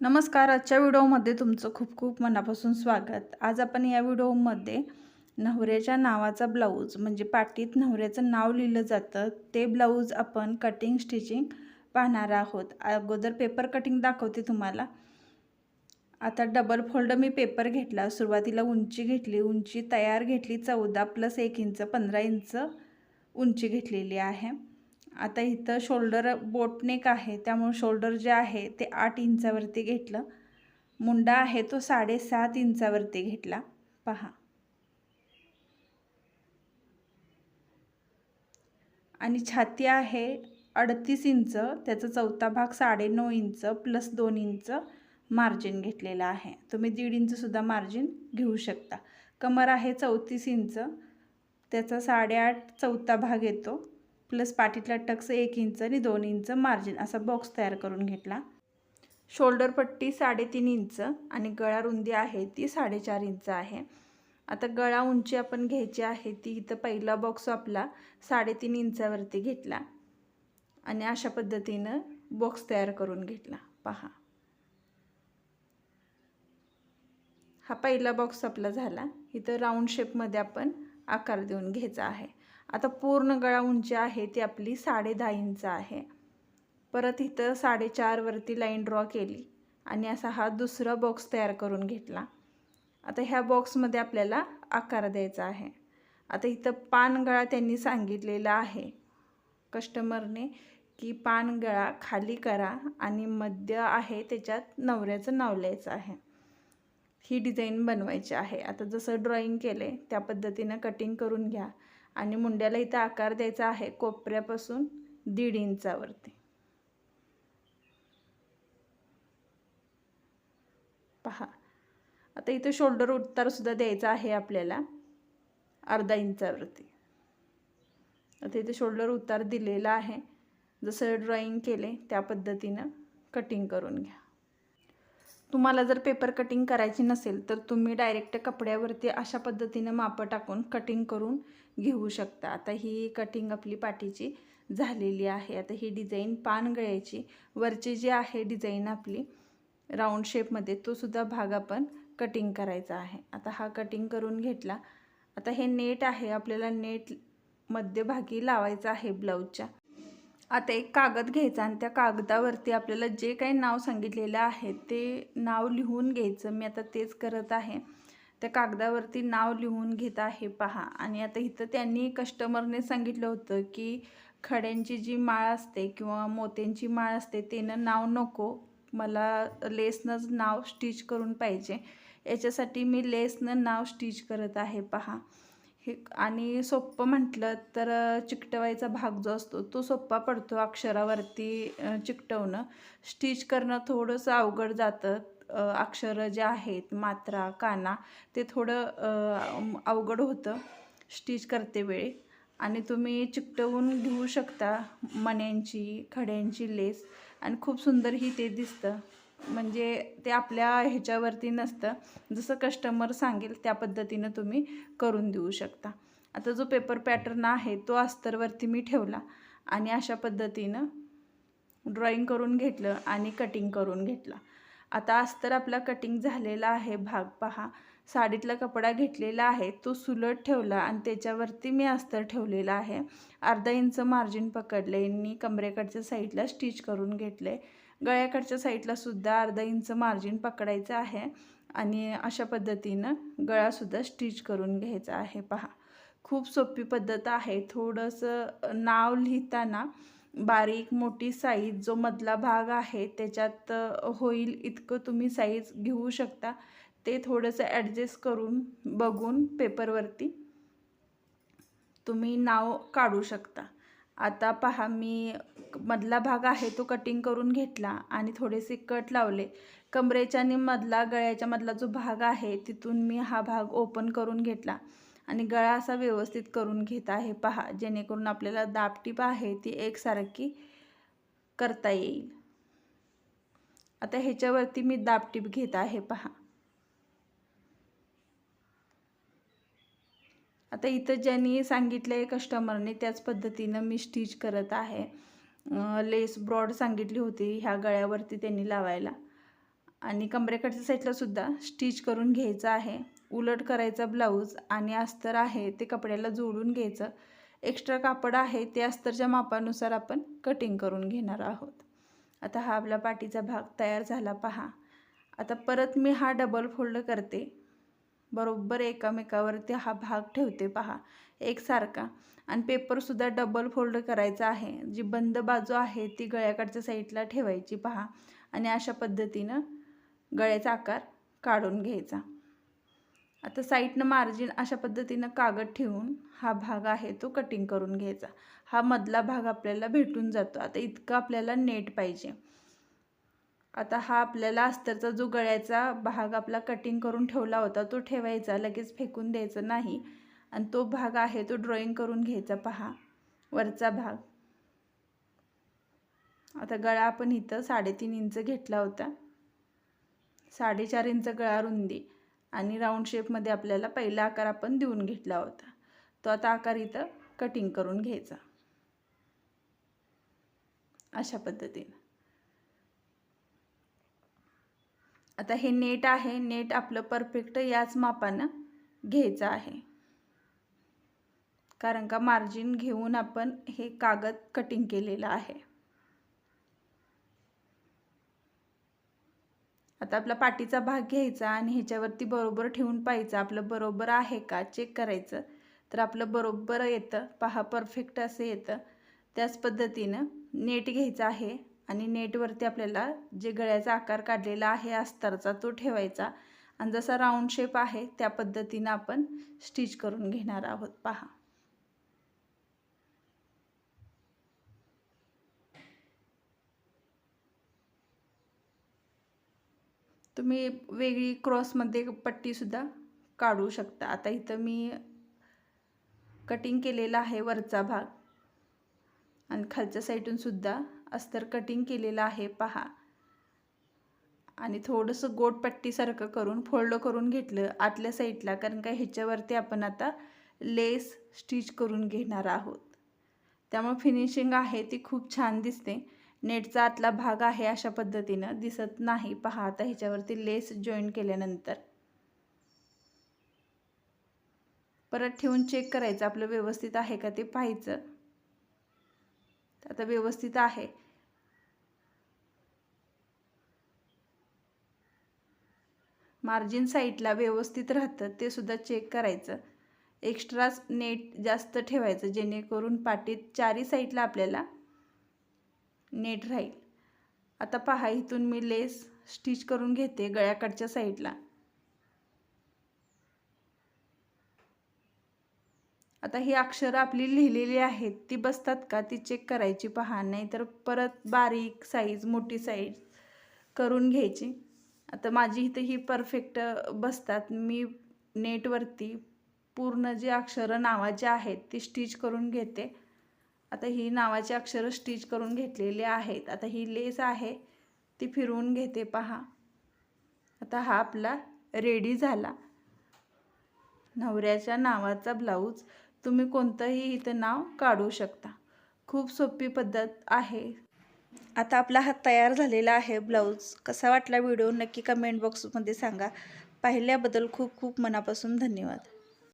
नमस्कार आजच्या व्हिडिओमध्ये तुमचं खूप खूप मनापासून स्वागत. आज आपण या व्हिडिओमध्ये नवऱ्याच्या नावाचा ब्लाऊज म्हणजे पाटीत नवऱ्याचं नाव लिहिलं जातं. ते ब्लाऊज आपण कटिंग स्टिचिंग पाहणार आहोत. अगोदर पेपर कटिंग दाखवते तुम्हाला. आता डबल फोल्ड मी पेपर घेतला. सुरुवातीला उंची घेतली. उंची तयार घेतली. चौदा प्लस एक इंच पंधरा इंच उंची घेतलेली आहे. आता इथं शोल्डर बोटनेक आहे. त्यामुळे शोल्डर जे आहे ते आठ इंचावरती घेतलं. मुंडा आहे तो साडेसात इंचावरती घेतला. पहा. आणि छाती आहे अडतीस इंच. त्याचा चौथा भाग साडेनऊ इंच प्लस दोन इंच मार्जिन घेतलेला आहे. तुम्ही दीड इंचसुद्धा मार्जिन घेऊ शकता. कमर आहे चौतीस इंच. त्याचा साडेआठ चौथा भाग येतो. प्लस पाठीतला टक्स एक इंच आणि दोन इंच मार्जिन असा बॉक्स तयार करून घेतला. शोल्डर पट्टी साडेतीन इंच आणि गळा रुंदी आहे ती साडेचार इंच आहे. आता गळा उंची आपण घ्यायची आहे ती इथं पहिला बॉक्स आपला साडेतीन इंचावरती घेतला. आणि अशा पद्धतीनं बॉक्स तयार करून घेतला. पहा. हा पहिला बॉक्स आपला झाला. इथं राऊंड शेपमध्ये आपण आकार देऊन घ्यायचा आहे. आता पूर्ण गळा उंची आहे ती आपली साडे दहा इंच आहे. परत इथं साडेचारवरती लाईन ड्रॉ केली आणि असा हा दुसरा बॉक्स तयार करून घेतला. आता ह्या बॉक्समध्ये आपल्याला आकार द्यायचा आहे. आता इथं पानगळा त्यांनी सांगितलेला आहे. कस्टमरने की पानगळा खाली करा आणि मध्य आहे त्याच्यात नवऱ्याचं नाव लिहायचं आहे. ही डिझाईन बनवायची आहे. आता जसं ड्रॉईंग केले त्या पद्धतीनं कटिंग करून घ्या. आणि मुंड्याला इथं आकार द्यायचा आहे कोपऱ्यापासून दीड इंचावरती. पहा. आता इथं शोल्डर उतारसुद्धा द्यायचा आहे आपल्याला. अर्धा इंचावरती. आता इथे शोल्डर उतार दिलेला आहे. जसं ड्रॉइंग केले त्या पद्धतीनं कटिंग करून घ्या. तुम्हाला जर पेपर कटिंग करायची नसेल तर तुम्ही डायरेक्ट कपड्यावरती अशा पद्धतीनं मापं टाकून कटिंग करून घेऊ शकता. आता ही कटिंग आपली पाठीची झालेली आहे. आता ही डिझाईन पान गळ्याची. वरची जी आहे डिझाईन आपली राऊंड शेपमध्ये तो सुद्धा भाग आपण कटिंग करायचा आहे. आता हा कटिंग करून घेतला. आता हे नेट आहे. आपल्याला नेट मध्यभागी लावायचं आहे ब्लाऊजच्या आता एक कागद घ्यायचा आणि त्या कागदावरती आपल्याला जे काही नाव सांगितलेलं आहे ते नाव लिहून घ्यायचं. मी आता तेच करत आहे. त्या कागदावरती नाव लिहून घेत आहे. पहा. आणि आता इथं त्यांनी कस्टमरने सांगितलं होतं की खड्यांची जी माळ असते किंवा मोत्यांची माळ असते त्यानं नाव नको. मला लेसनंच नाव स्टिच करून पाहिजे. याच्यासाठी मी लेसनं नाव स्टिच करत आहे. पहा. हे आणि सोप्पं म्हटलं तर चिकटवायचा भाग जो असतो तो सोप्पा पडतो अक्षरावरती चिकटवणं. स्टिच करणं थोडंसं अवघड जातं अक्षरं जे आहेत मात्रा काना ते थोडं अवघड होतं. स्टिच करते वेळी. आणि तुम्ही चिकटवून घेऊ शकता मण्यांची खड्यांची लेस. आणि खूप सुंदरही ते दिसतं. म्हणजे ते आपल्या ह्याच्यावरती नसतं. जसं कस्टमर सांगेल त्या पद्धतीनं तुम्ही करून देऊ शकता. आता जो पेपर पॅटर्न आहे तो अस्तरवरती मी ठेवला आणि अशा पद्धतीनं ड्रॉईंग करून घेतलं आणि कटिंग करून घेतला. आता अस्तर आपला कटिंग झालेला आहे भाग पहा. साडीतला कपडा घेतलेला आहे तो सुलट ठेवला आणि त्याच्यावरती मी अस्तर ठेवलेला आहे. अर्धा इंच मार्जिन पकडले मी कमरेकडच्या साईडला स्टिच करून घेतले. गळ्याकडच्या साईडला सुद्धा अर्धा इंच मार्जिन पकडायचं आहे आणि अशा पद्धतीनं गळासुद्धा स्टिच करून घ्यायचा आहे. पहा खूप सोपी पद्धत आहे. थोडंसं नाव लिहिताना बारीक मोठी साईज जो मधला भाग आहे त्याच्यात होईल इतकं तुम्ही साईज घेऊ शकता. ते थोडंसं ॲडजस्ट करून बघून पेपरवरती तुम्ही नाव काढू शकता. आता पहा मी मधला भाग आहे तो कटिंग करून घेतला आणि थोडेसे कट लावले. कमरेच्या आणि मधला गळ्याच्या मधला जो भाग आहे तिथून मी हा भाग ओपन करून घेतला. आणि गळा असा व्यवस्थित करून घेत आहे पहा जेणेकरून आपल्याला दापटीप आहे ती एकसारखी करता येईल. आता ह्याच्यावरती मी दापटीप घेत आहे पहा. आता इथं ज्यांनी सांगितलं आहे कस्टमरने त्याच पद्धतीनं मी स्टिच करत आहे. लेस ब्रॉड सांगितली होती ह्या गळ्यावरती त्यांनी लावायला. आणि कमरेकडच्या साईडला सुद्धा स्टिच करून घ्यायचं आहे. उलट करायचा ब्लाऊज आणि अस्तर आहे ते कपड्याला जोडून घ्यायचं. एक्स्ट्रा कापड आहे ते अस्तरच्या मापानुसार आपण कटिंग करून घेणार आहोत. आता हा आपला पाठीचा भाग तयार झाला पहा. आता परत मी हा डबल फोल्ड करते. बरोबर एकामेकावरती हा भाग ठेवते पहा. एकसारखा. आणि पेपरसुद्धा डबल फोल्ड करायचा आहे. जी बंद बाजू आहे ती गळ्याकडच्या साईडला ठेवायची पहा. आणि अशा पद्धतीनं गळ्याचा आकार काढून घ्यायचा. आता साईडनं मार्जिन अशा पद्धतीनं कागद ठेवून हा भाग आहे तो कटिंग करून घ्यायचा. हा मधला भाग आपल्याला भेटून जातो. आता इतका आपल्याला नेट पाहिजे. आता हा आपल्याला अस्तरचा जो गळ्याचा भाग आपला कटिंग करून ठेवला होता तो ठेवायचा लगेच फेकून द्यायचा नाही. आणि तो भाग आहे तो ड्रॉइंग करून घ्यायचा पहा. वरचा भाग. आता गळा आपण इथं साडेतीन इंच घेतला होता. साडेचार इंच गळा रुंदी. आणि राऊंड शेपमध्ये आपल्याला पहिला आकार आपण देऊन घेतला होता. तो आता आकार इथं कटिंग करून घ्यायचा. अशा पद्धतीनं. आता हे नेट आहे नेट आपलं परफेक्ट याच मापानं घ्यायचं आहे. कारण का मार्जिन घेऊन आपण हे कागद कटिंग केलेलं आहे. आता आपला पाठीचा भाग घ्यायचा आणि ह्याच्यावरती बरोबर ठेवून पाहायचं आपलं बरोबर आहे का? चेक करायचं. तर आपलं बरोबर येतं. पहा परफेक्ट असं येतं. त्याच पद्धतीनं नेट घ्यायचं आहे. आणि नेटवरती आपल्याला जे गळ्याचा आकार काढलेला आहे अस्तरचा तो ठेवायचा. आणि जसा राऊंड शेप आहे त्या पद्धतीनं आपण स्टिच करून घेणार आहोत. पहा. तुम्ही वेगळी क्रॉसमध्ये पट्टीसुद्धा काढू शकता. आता इथं मी कटिंग केलेला आहे वरचा भाग. आणि खालच्या साईडूनसुद्धा अस्तर कटिंग केलेलं आहे पहा. आणि थोडंसं गोट पट्टीसारखं करून फोल्ड करून घेतलं आतल्या साईडला कारण का ह्याच्यावरती आपण आता लेस स्टिच करून घेणार आहोत. त्यामुळे फिनिशिंग आहे ती खूप छान दिसते. नेटचा आतला भाग आहे अशा पद्धतीनं दिसत नाही. पहा आता ह्याच्यावरती लेस जॉईन केल्यानंतर. परत ठेवून चेक करायचं आपलं व्यवस्थित आहे का ते पाहायचं. आता व्यवस्थित आहे. मार्जिन साईडला व्यवस्थित राहतं ते सुद्धा चेक करायचं. एक्स्ट्राच नेट जास्त ठेवायचं जेणेकरून पाटीत चारी साईडला आपल्याला नेट राहील. आता पहा इथून मी लेस स्टिच करून घेते गळ्याकडच्या साईडला आता ही अक्षरं आपली लिहिलेली आहेत ती बसतात का? ती चेक करायची पहा. नाही तर परत बारीक साईज मोठी साईज करून घ्यायची. आता माझी इथं ही परफेक्ट बसतात. मी नेटवरती पूर्ण जी अक्षरं नावाची आहेत ती स्टिच करून घेते. आता ही नावाची अक्षरं स्टिच करून घेतलेली आहेत. आता ही लेस आहे ती फिरवून घेते पहा. आता हा आपला रेडी झाला. नवऱ्याच्या नावाचा ब्लाऊज तुम्ही कोणतंही इथं नाव काढू शकता. खूप सोपी पद्धत आहे. आता आपला हा तयार झालेला आहे ब्लाऊज. कसा वाटला व्हिडिओ नक्की कमेंट बॉक्समध्ये सांगा. पाहिल्याबद्दल खूप खूप मनापासून धन्यवाद.